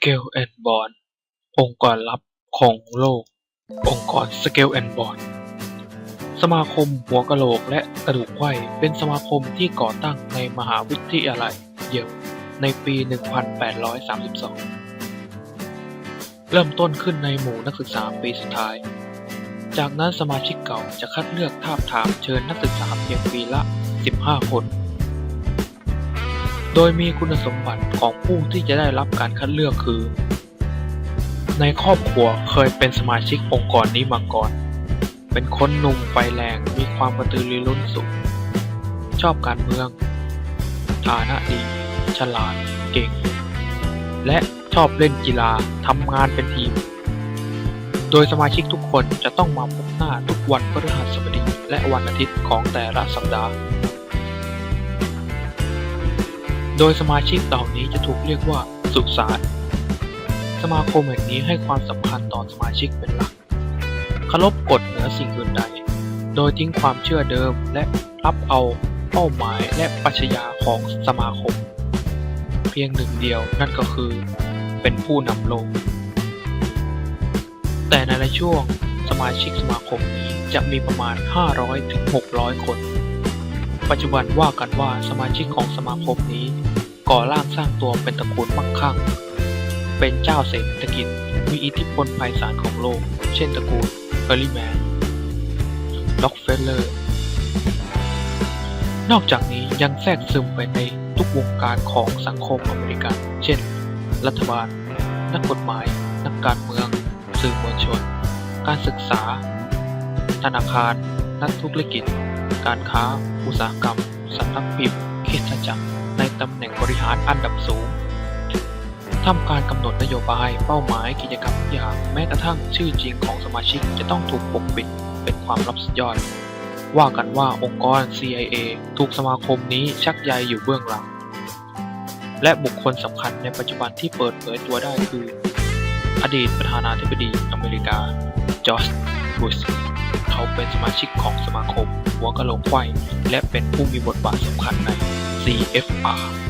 Scale and Bond องค์กรลับของโลก องค์กร Scale and Bond สมาคมหัวกะโหลกและกระดูกไขว้เป็นสมาคมที่ก่อตั้งในมหาวิทยาลัยเยลในปี 1832 เริ่มต้นขึ้นในหมู่นักศึกษาปีสุดท้าย จากนั้นสมาชิกเก่าจะคัดเลือกทาบทามเชิญนักศึกษาเพียงปีละ 15 คน โดยมีคุณสมบัติของผู้ที่จะได้รับการคัดเลือกคือ ในครอบครัวเคยเป็นสมาชิกองค์กรนี้มาก่อน เป็นคนหนุ่มไฟแรงมีความกระตือรือร้นสูง ชอบการเมือง ฐานะดี ฉลาด เก่ง และชอบเล่นกีฬาทำงานเป็นทีม โดยสมาชิกทุกคนจะต้องมาพบหน้าทุกวันพฤหัสบดีและวันอาทิตย์ของแต่ละสัปดาห์ โดยสมาชิกเหล่านี้จะถูกเรียกว่าสุสานสมาคมแห่งนี้ให้ความสำคัญต่อสมาชิกเป็นหลักเคารพกฎเหนือสิ่งอื่นใด โดยทิ้งความเชื่อเดิมและรับเอาเป้าหมายและปัชญาของสมาคม เพียงหนึ่งเดียวนั่นก็คือเป็นผู้นำโลก แต่ในช่วงสมาชิกสมาคมนี้จะมีประมาณ 500-600 คน ปัจจุบันว่ากันว่าสมาชิกของสมาคมนี้ ก่อร่างสร้างตัวเป็นตระกูลมั่งคั่ง เป็นเจ้าเศรษฐกิจ มีอิทธิพลไพศาลของโลก เช่นตระกูลเฟอร์รี่แมนล็อกเฟลเลอร์ นอกจากนี้ยังแทรกซึมไปในทุกวงการของสังคมอเมริกัน เช่น รัฐบาล นักกฎหมาย นักการเมือง สื่อมวลชน การศึกษา ธนาคาร นักธุรกิจ การค้า อุตสาหกรรมสำนักพิมพ์คริสตจักรในตำแหน่งบริหารอันดับสูงทำการกำหนดนโยบายเป้าหมายกิจกรรมทุกอย่างแม้กระทั่งชื่อจริงของสมาชิกจะต้องถูกปกปิดเป็นความลับสุดยอด ว่ากันว่าองค์กร CIA ถูกสมาคมนี้ชักใยอยู่เบื้องหลัง และบุคคลสำคัญในปัจจุบันที่เปิดเผยตัวได้คือ อดีตประธานาธิบดีอเมริกาจอร์จบุช เขาเป็นสมาชิกของสมาคม หัวกะโหลกไขว้และเป็นผู้มีบทบาทสำคัญใน CFR